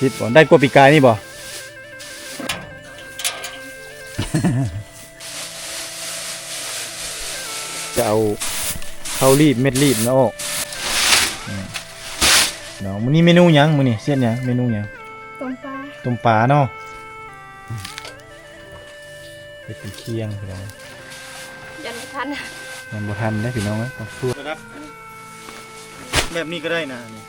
สิบบ่ได้กว่าปีกายนี่บ่จะเอาข้าวรีบเม็ดรีบนะออกอืมเนาะมื้อนี้เมนูหยังมื้อนี้เสียนหยังเมนูหยังต้มปลาต้มปลาเนาะเฮ็ดเป็นเคียงพี่น้องยันไม่ทันยังบ่ทันได้พี่น้องเอ้ยต้องสู้แบบนี้ก็ได้นะนี่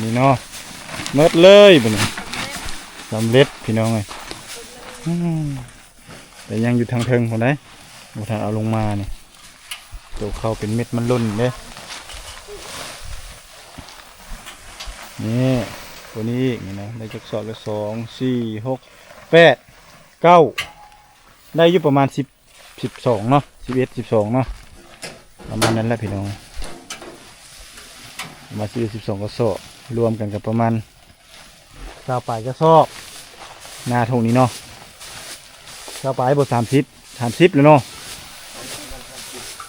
แย่บัดนี้เนาะเมดเลยบัดนี้สำเร็จพี่น้องเอ้ยแต่ยังอยู่ทางเทิงคนได้บ่ทันเอาลงมาเนี่ยตัวเข้าเป็นเม็ดมันล่นเด้นี่ตัวนี้อีกนี่นะได้จักสอบละสองสี่หกแปดเก้าได้อยู่ประมาณสิบสิบสองเนาะสิบเอ็ดสิบสองเนาะประมาณนั้นแหละพี่น้องมาซื้อสิบสองกระสอบ รวมกันกับประมาณสาวปลายกระสอบหน้าทงนี้เนาะสาวปลายบทสามสิบสามสิบเลยเนาะ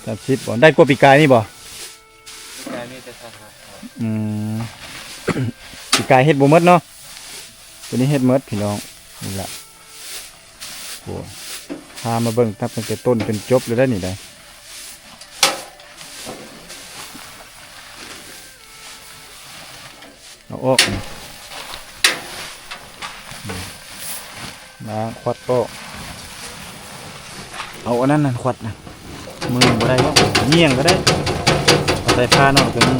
สามสิบบ่ได้กว่าปีกายนี่บ่กายมีแต่ทหารอืมปีกายเฮ็ดบ่หมดเนาะตัวนี้เฮ็ดหมดพี่น้องนี่แหละโอ้พามาเบิ่งทับตั้งแต่ต้นเป็นจบเลยได้นี่ได้ อออกนี่อืมล้างควัดก็เอาอันนั้นน่ะควัดนะมือบ่ได้ก็เงี่ยงก็ได้เอาใส่ผ้าเนาะตัวนี้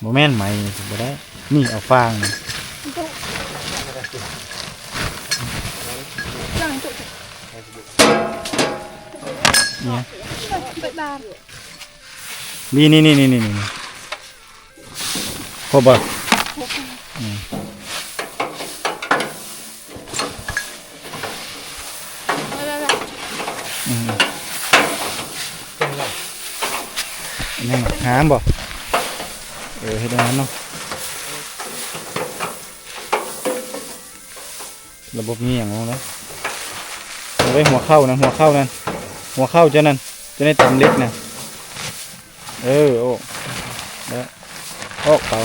โมแม่นไหมบ่ได้ นี่เอาฟางเนี่ย นี่นี่นี่นี่นี่นี่ครบป่ะนี่น้มบ่เออให้ได้น้ำเนาะระบบนี้อย่างงงนะเอาไว้หัวเข้านะหัวเข้านั่นหัวเข้าจะนั่นจะได้ตำเล็กนะ เออโอ้แล้วออกเตา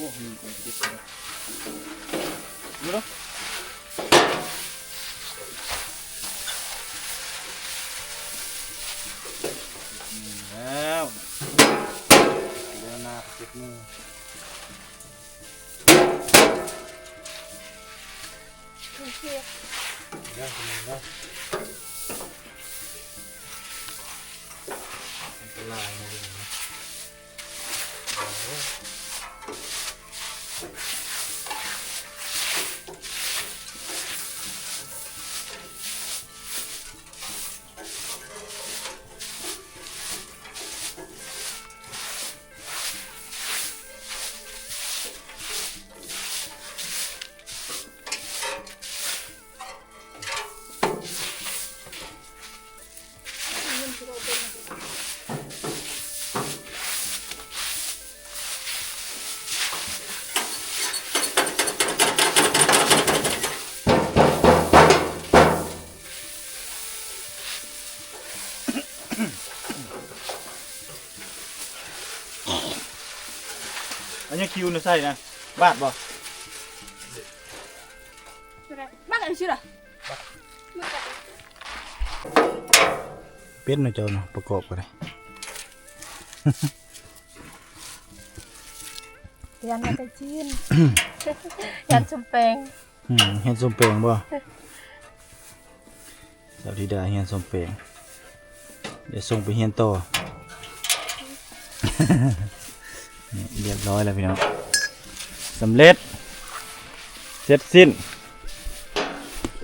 โอ้มี ใส่นะบาดบ่บ้านอะไรชื่อล่ะเป็ดนะเจ้านะประกอบกันเลยยันมาไปจีนยันชุมแปงอืมเห็นส้มเปลงบ่สาวธิดาเห็นส้มเปลงเดี๋ยวส่งไปเฮียนต่อนี่เรียบร้อยแล้วพี่น้อง สำเร็จ เสร็จสิ้น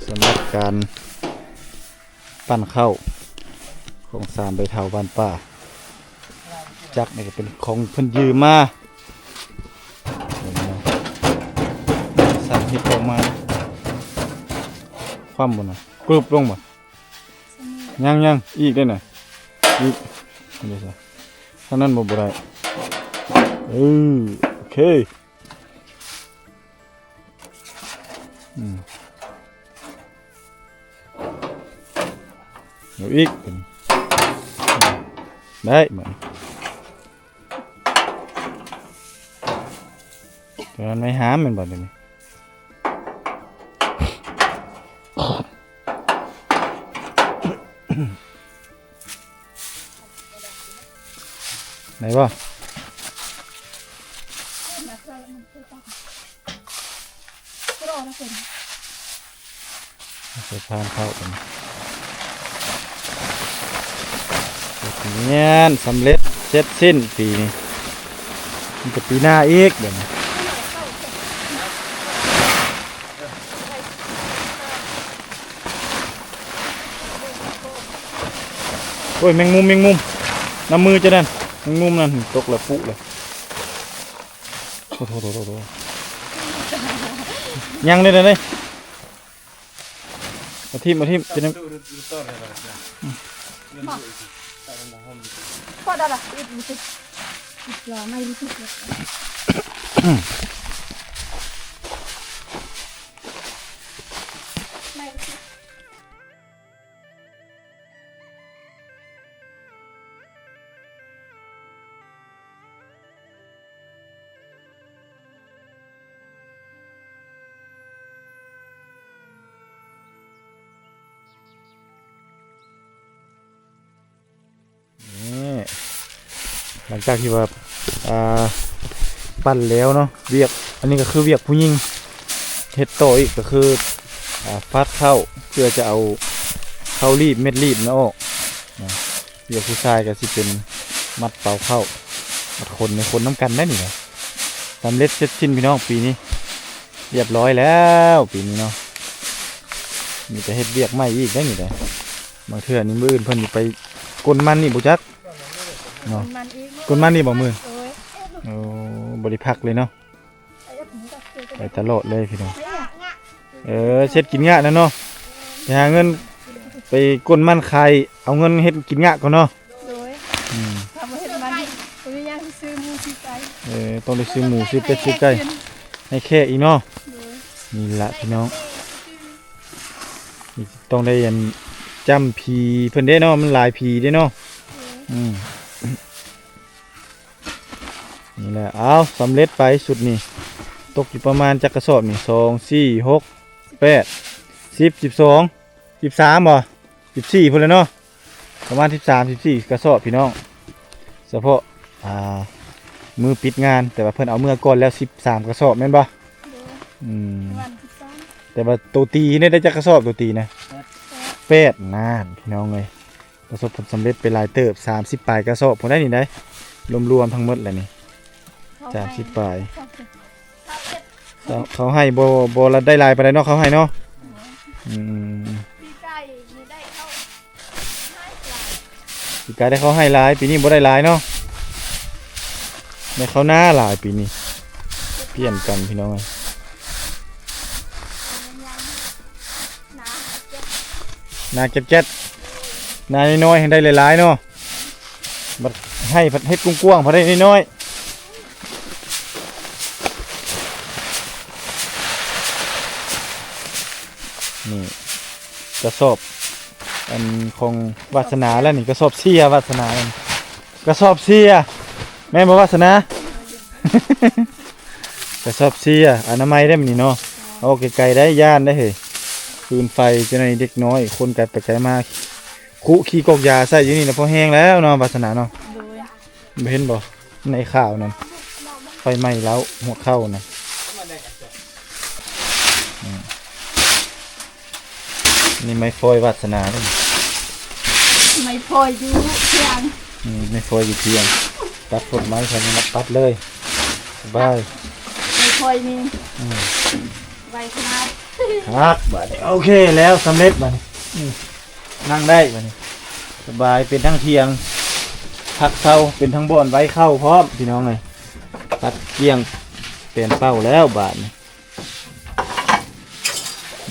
สำหรับการปั้นข้าวของสามใบเทาบ้านป้าจักนี่ก็เป็นของเพิ่นยืมมาเห็นไหมสามฮิตออกมาความบนน่ะกรุบลงบ่ยังยังอีกได้น่ะอีกเดี๋ยวสิถ้านั้นบ่บ่ได้เออโอเค อีกเป็นได้เหมือนแต่มันไม่หามแมันบ่เดี๋ยวนี้ไหนบ่มาใส่มันคือต้องรอนะเป็นใส่พานเข้ากัน เสร็จเนียสำเร็จเสร็จสิ้นปีนี้มันจะปีหน้าอีกเดี๋ยวนี้โอ้ยแมงมุมแมงมุมน้ำมือจะนั่นแมงมุมนั่นตกแล้วปุ๊เลยโอ้โหโอ้โต้ยังเลยนะเลยมาทิมมาทิมจะนั่น ดูดูดูต้นอ ลังจากที่ว่าอ่าปั้นแล้วเนาะเวียก อันนี้ก็คือเวียกผู้หญิงเฮ็ดโตอีกก็คืออ่าฟัดเข้าเพื่อจะเอาเข้ารีบเม็ดรีบนะออกนะเวียกผู้ชายก็สิเป็นมัดเป่าเข้ามัดคนในคนน้ำกันได้นี่นะสำเร็จเสร็จสิ้นพี่น้องปีนี้ เรียบร้อยแล้วปีนี้เนาะมีแต่เฮ็ดเวียกใหม่อีกได้นี่เลยบางเทื่อนี่มืออื่นเพิ่นสิไปกลมันนี่บ่จัก เนาะมันอีกกลมันนี่บ่มือโอ้ยโอ้บริพักเลยเนาะไอ้เอ็ดหนูก็คือจะไปตลอดเลยพี่น้องไม่อยากงะเออเช็ดกินงะนะเนาะไปหาเงินไปกลมันขายเอาเงินเฮ็ดกินงะก่อนเนาะโดยอืมทำมาเห็นมันตัวยังซื้อหมูซื้อไก่เออต้องได้ซื้อหมูซื้อเป็ดซื้อไก่ให้แค่อีกเนาะโดยนี่ละพี่น้องนี่ต้องได้ยันจำผีเพิ่นได้เนาะมันหลายผีได้เนาะอืม นี่แหละเอาสำเร็จไปสุดนี่ตกอยู่ประมาณจักกระสอบนี่สองสี่หกแปดสิบสิบสองสิบสามบ่สิบสี่พุ่นเลยเนาะประมาณสิบสามสิบสี่กระสอบพี่น้องเฉพาะอ่ามือปิดงานแต่ว่าเพิ่อนเอาเมื่อก่อนแล้วสิบสามกระสอบแม่นบ่อืมแต่ว่าตัวตีเนี่ยได้จักกระสอบตัวตีนะแปดนานพี่น้องเลยประสบผลสำเร็จไปลายเติบสามสิบปลายกระสอบผมได้นี่ได้รวมๆทั้งหมดเลยนี่ สามสิบปลายเขาเขาให้โบโบละได้หลายไปได้เนาะเขาให้เนาะอืมปีไก่มีได้เข้าให้ปลาปีกายได้เขาให้หลายปีนี้โบได้หลายเนาะได้เขาหน้าหลายปีนี้เปลี่ยนกันพี่น้องเอ้ยน้ำเจ็บหนาเจ็ดเจ็ดหนาน้อยๆให้ได้หลายๆเนาะบัดให้พัดเฮ็ดกว้างๆพอได้น้อยๆ ระสอบอันของวาสนาแล้วนี่กระสอบเสียวาสนานั่นกระสอบเสียแม่นบ่วาสนา กระสอบเสียอนามัยได้มันนี่เนาะเอาไกลๆได้ย่านได้เฮ้ยปืนไฟจะในเด็กน้อย คนไกลไปไกลมาคุขี้กอกยาใส่อยู่นี่นะพอแห้งแล้วเนาะวาสนาเนาะโดยบ่เห็นบ่ในข่าวนั่นไฟไหม้แล้วหัวเข้านะ นี่ไม่ฟอยวาสนาเลยไม่พออยู่เพียงอืมไม่ฟอยอยู่เพียง ตัดต้นไม้ใส่มาตัดเลยสบายไม่พอยมีไว้ขนาดครับบัดนี้โอเคแล้วสำเร็จบัดนี้อืมนั่งได้บัดนี้ สบายเป็นทั้งเทียงพักเข้าเป็นทั้งบ่อนไว้เข้าพร้อมพี่น้องเลยตัดเกลี้ยงเปลี่ยนเป้าแล้วบาทนี่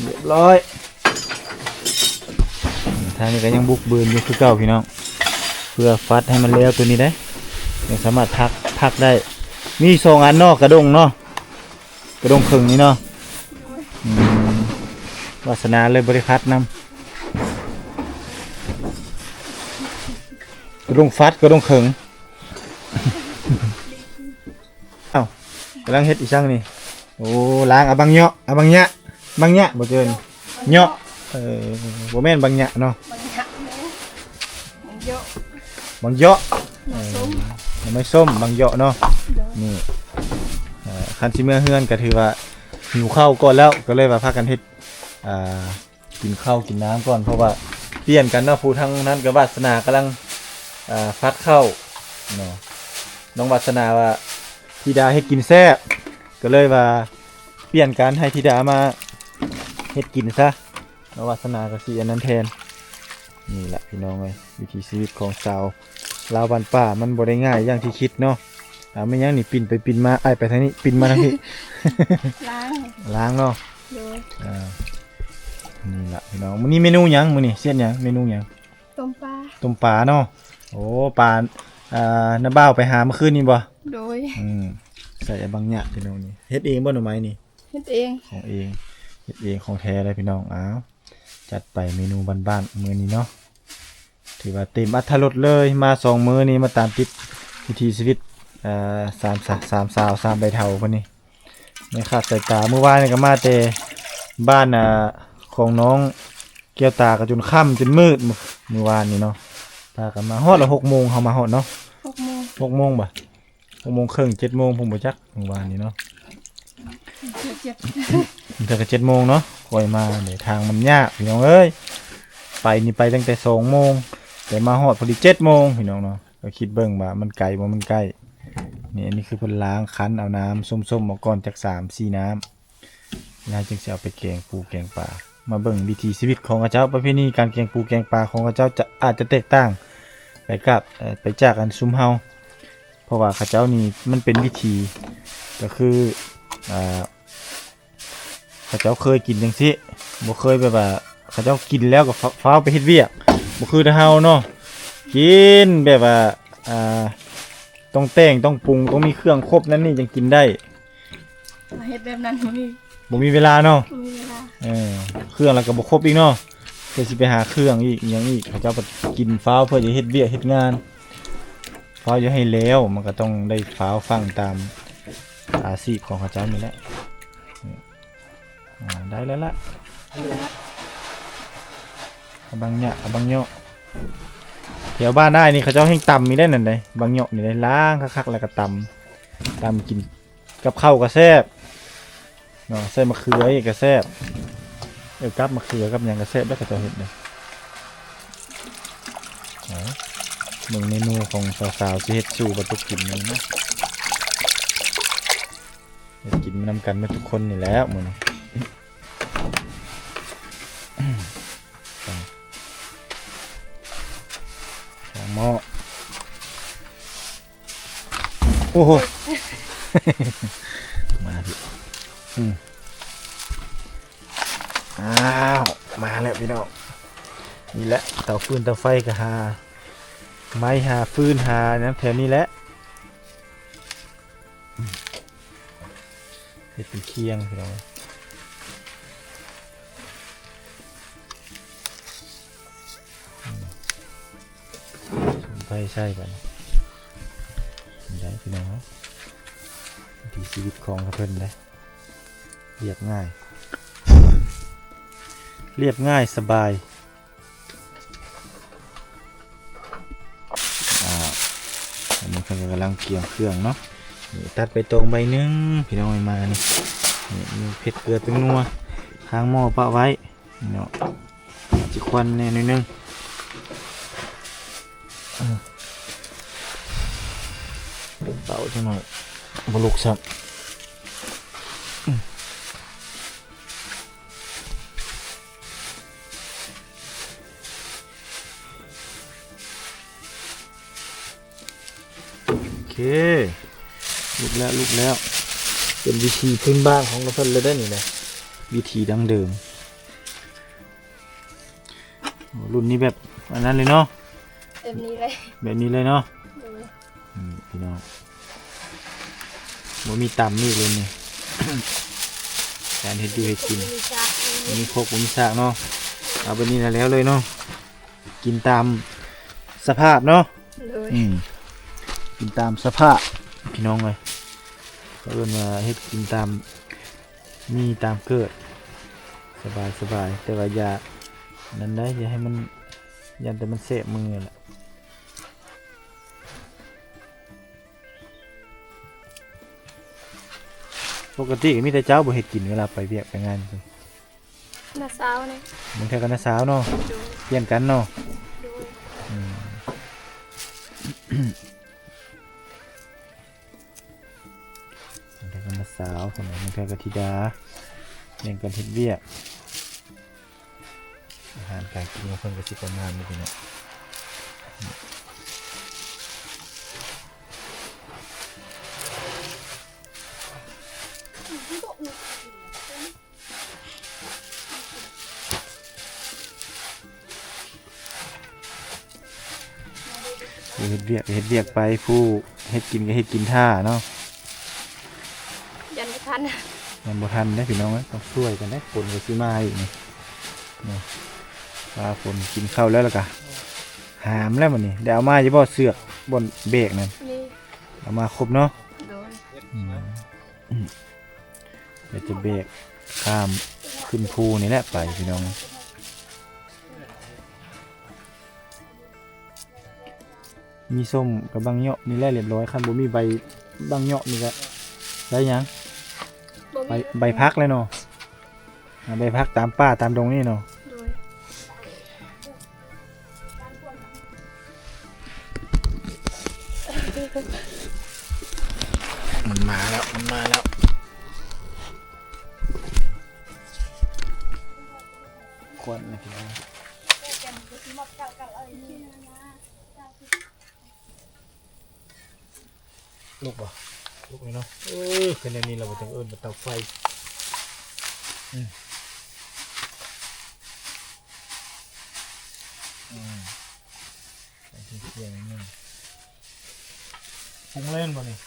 เรียบร้อย ทางนี้ก็ยังบุกบืนอยู่คือเก่าพี่น้อง เพื่อฟัดให้มันเลี้ยวตัวนี้ได้ยังสามารถพักพักได้ มีสองอันเนอกกระดงเนาะกระดงครึ่งนี้เนาะวาสนาเลยบริพัดนำกระดงฟัดกระดงเขิงเอ้ากำลังเฮ็ดอีช่างนี่โอ้ล้างอะบังเหยาะอะบังเหยะบังเหยะบ่เกินเหยาะ เออบ่แม่นบังเหยะเนาะบางอย่างเนี่ยมันเยอะบังเหยาะหนูซุ้มยังไม่ส้มบังเหยาะเนาะโดยนี่เอ่อคันสิเมื่อเฮือนก็ถือว่าหิวข้าวก่อนแล้วก็เลยว่าพากันเฮ็ดอ่ากินข้าวกินน้ำก่อนเพราะว่าเปลี่ยนกันเนาะผู้ทั้งนั้นกับวาสนากำลังอ่าฟัดข้าวเนาะน้องวาสนาว่าธิดาให้กินแซ่บก็เลยว่าเปลี่ยนกันให้ธิดามาเฮ็ดกินซะ น้องวาสนาก็สิอันนั้นแทน นี่แหละพี่น้องเอ้ยวิถีชีวิตของสาวลาวบ้านป่ามันบ่ได้ง่ายอย่างที่คิดเนาะอ่าไม่ยังนี่ปินไปปินมาไอ้ายไปทางนี้ปินมาทางนี้ ล้างล้างเนาะโดยอ่านี่ละพี่น้องมื้อนี้เมนูหยังมื้อนี้เสียนหยังเมนูหยังต้มปลาต้มปลาเนาะโอ้ปลาอ่าน้าบ่าวไปหาเมื่อคืนนี่บ่โดยอืมใส่ไอ้บางหยะพี่น้องนี่เฮ็ดเองบ่หน่อไม้นี่เฮ็ดเองของเองเฮ็ดเองของแท้เลยพี่น้องอ้าว จัดไปเมนูบ้านๆมื้อนี้เนาะถือว่าเต็มอรรถรสเลยมาสองมื้อนี้มาตามติดวิถีชีวิตอ่าสามสาสามสาวสามใบเทาคนนี้ไม่ขาดสายตาเมื่อวานนี่ก็มาแต่บ้านอ่าของน้องเกียวตาก็จนค่ำจนมืดมื้อเมื่อวานนี่เนาะพากันมาฮอดละหกโมงเขามาฮอดเนาะหกโมงหกโมงบ่หกโมงครึ่งเจ็ดโมงผมบ่จักเมื่อวานนี้เนาะ เจ็บแต่ก็เจ็ดโมงเนาะคอยมาเดี๋ยวทางมันยากพี่น้องเอ้ยไปนี่ไปตั้งแต่สองโมงแต่มาฮอดพอดีเจ็ดโมงพี่น้องเนาะก็คิดเบิ่งว่ามันไกลบ่มันใกล้นี่อันนี้คือเพิ่นล้างคั้นเอาน้ำส้มๆมาก่อนจากสามสี่น้ำแล้วจึงจะเอาไปแกงปูแกงปลามาเบิ่งวิถีชีวิตของข้าเจ้าประเพณีการแกงปูแกงปลาของข้าเจ้าจะอาจจะแตกต่างไปกับไปจากอันซุมเฮาเพราะว่าข้าเจ้านี่มันเป็นวิธีก็คือ อ่าข้าเจ้าเคยกินจังซี่บ่เคยแบบว่าข้าเจ้ากินแล้วก็ฟ้าฟ้าวไปเฮ็ดเวียกบ่คือแต่เฮาเนาะกินแบบว่าอ่าต้องแต่งต้องปรุงต้องมีเครื่องครบนั่นนี่จึงกินได้เฮ็ดแบบนั้นบ่มีบ่มีเวลาเนาะบ่มีเวลาเออเครื่องแล้วก็บ่ครบอีกเนาะเพื่อสิไปหาเครื่องอีกอหยังอีกเขาเจ้าก็กินฟ้าวเพื่อจะเฮ็ดเวียกเฮ็ดงานฟ้าวจะให้แล้วมันก็ต้องได้ฟ้าวฟังตาม อาชีพของเขาเจ้านี่แหละได้แล้วล่ะอาบางเนี่ยอาบางเหยาะแถวบ้านได้นี่เขาเจ้าให้ตำมีได้นั่นเลยบางเหยาะนี่ได้ล้างคักๆแล้วก็ตำตำกินกับข้าวก็แซ่บเนาะใส่มะเขืออีกก็แซ่บเออกับมะเขือกับยังก็แซ่บแล้วก็จะเห็ดเลยหนึ่งเมนูของสาวๆที่เฮ็ดสู่ประตุกินนี่นะ กินนำกันมาทุกคนนี่แล้วมือนี้สองหม้อโอ้โห มาดิอ้าว มาแล้วพี่น้องนี่แหละเตาฟืนเตาไฟก็หาไม้หาฟืนหาน้ำแถวนี้แหละ คียงพี่น้องอืมสมไฟใช่กันได้พี่น้องวิถีชีวิตของเพิ่อนเลยเรียบง่าย เรียบง่ายสบายอ่าอันนี้เพิ่นก็กำลังเกี่ยงเครื่องเนาะตัดไปตรงใบหนึงพี่น้องเอามานี่นี่ มีเผ็ดเกลือเป็นนัวค้างหม้อปะไว้เนาะจิควันแน่นิดนึงอืมเป่าจังหน่อยบลุกซับโอเคลุกแล้วลุกแล้ว เป็นวิธีพื้นบ้านของเราเพิ่นเลยได้อนี่เลยวิธีดั้งเดิมโอ้รุ่นนี้แบบอันนั้นเลยเนาะแบบนี้เลยแบบนี้เลยเนาะดูอืมพี่น้องบ่มีตำนี่เลยนี่การเฮ็ดอยู่เฮ็ดกินมีจักบ่มีโคกบ่มีสากเนาะเอาแบบนี้แล้วเลยเนาะกินตามสภาพเนาะเลยอืมกินตามสภาพพี่น้องเลย เขาเอิ้นว่าเฮ็ดกินตามมีตามเกิด สบายสบายแต่ว่าอย่านั้นได้อย่าให้มันยันแต่มันเสะมือแหละปกติก็มีแต่เจ้าบ่เฮ็ดกินเวลาไปเวียกไปงานจังน้าสาวนี่มันแค่กันนะสาวเนาะดูเปลี่ยนกันเนาะ สาวคนไหนมันแค่กันธิดาเลี้ยงกันเฮ็ดเวียกอาหารการกินของเพิ่นก็สิประมาณนี้พี่เนาะเฮ็ดเวียกเฮ็ดเวียกไปผู้เฮ็ดกินก็เฮ็ดกินท่าเนาะ ทันยังบ่ทันได้พี่น้องเอ้ยต้องช่วยกันได้ฝนก็สิมาอีกนี่นี่ฟ้าฝนกินข้าวแล้วล่ะกะหามแล้วมันนี่เดี๋ยวเอามาจะบ่เสือกบนเบรกนั่นนี่เอามาครบเนาะโดนอืมอืมเดี๋ยวจะเบรกข้ามขึ้นภูนี่แหละไปพี่น้องมีส้มกับบางเหยาะนี่แหละเรียบร้อยคันบ่มีใบบางเหยาะนี่ก็ได้หยังบ่ ใบมีใบพักเลยเนาะอ่าใบพักตามป่าตามดงนี่เนาะโดยมันมาแล้วมันมาแล้วควรนะพี่น้องลูกบ่ ลูกนี่เนาะเออคืนนี้เราไปถึงเอิญมาเตาไฟอืมอืมใส่เทียงๆนิดนึงปรุงเล่นบ่นี่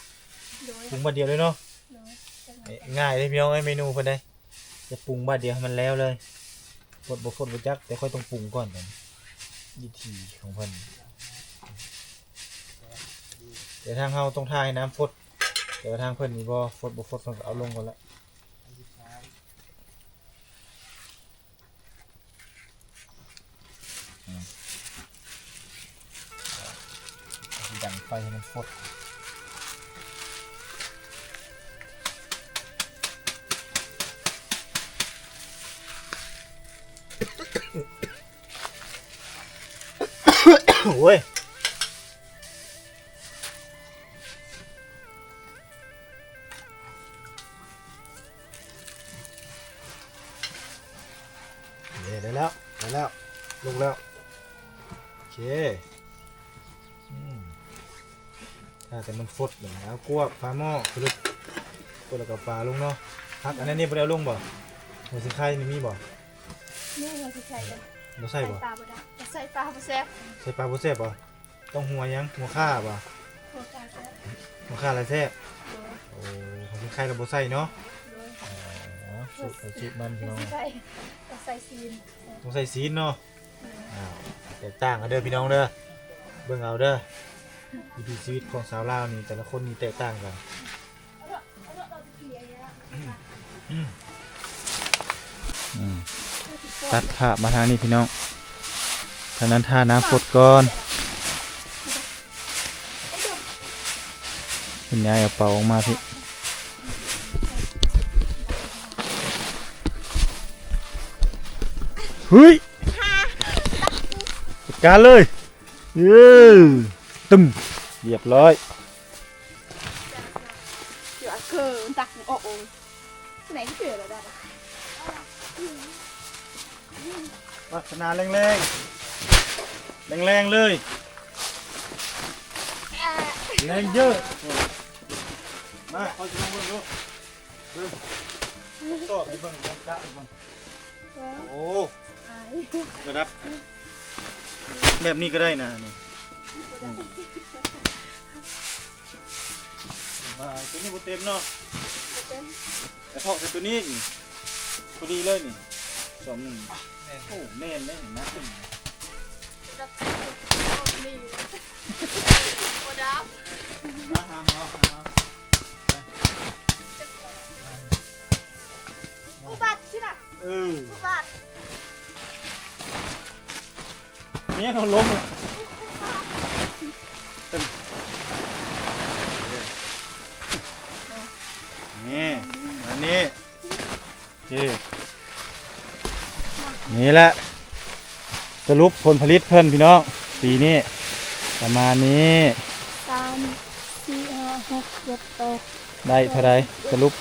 โดยปรุงบัดเดียวเลยเนาะโดยจังหวะเอ้ยง่ายเลยพี่น้องไอ้เมนูเพิ่นได้จะปรุงบัดเดียวให้มันแล้วเลยฟดบ่ฟดบ่จักแต่ค่อยต้องปรุงก่อนกันวิธีของเพิ่นเดี๋ยวทางเฮาต้องทาให้น้ำฟด แต่ว่าทางเพิ่นนี่บ่ฟดบ่ฟดเพิ่นก็เอาลงก่อนละอืมดังไฟให้มันฟดโอ้ย ถ้าแต่มันฟดอย่างแล้วกวกฟ้าหม้อคลึกกวกแล้วก็ปลาลงเนาะพักอันนั้นนี่บ่ได้เอาลงบ่หัวสิไข่นี่มีบ่นี่เราสิใส่กันบ่ใส่บ่ปลาบ่ได้จะใส่ปลาบ่แซ่บใส่ปลาบ่แซ่บบ่ต้องหัวหยังหัวข้าบ่โคตรแซ่บโดยหัวข้าอะไรแซ่บโอ้หัวสิไข่เราบ่ใส่เนาะโดยอ๋อสูตรสูตรมันพี่น้องใส่จะใส่ซีนต้องใส่ซีนเนาะอ้าวแตกต่างกันเด้อพี่น้องเด้อ เบิ่งเอาเด้อ วิถีชีวิตของสาวลาวนี่แต่ละคนนี่แตกต่างกันตัดภาพมาทางนี้พี่น้องทางนั้นท่าน้ำฝดก่อนคุณยายเอาเป่าออกมาพี่เฮ้ยจัดการเลย เย้ ตึมเรียบร้อยเดี๋ยวคือมันตักโอ้โหไหนที่เจอแล้วได้ลักษณะแรงแรงแรงแรงๆเลยแรงเยอะมาเอาจะลงเบิ่งดูเบิ่งต่อไปเบิ่งจักะไปเบิ่งโอ้ระดับแบบนี้ก็ได้นะนี่อื มมาตัวนี้บ่เต็มเนาะแต่พอกใส่ตัวนี้นี่พอดีเลยนี่สองหนึ่งโอ้แน่นเลยนะนี่โอ้ดับมาหาหมอหาหมออุบัติใช่ไหมเอออุบัติเนี่ยเขาล้มเลยตึ้ม นี่อันนี้โอเคนี่แหละสรุปผลผลิตเพิ่นพี่น้องปีนี้ประมาณนี้สามสี่ห้าหกเจ็ดแปดได้เท่าไรสรุป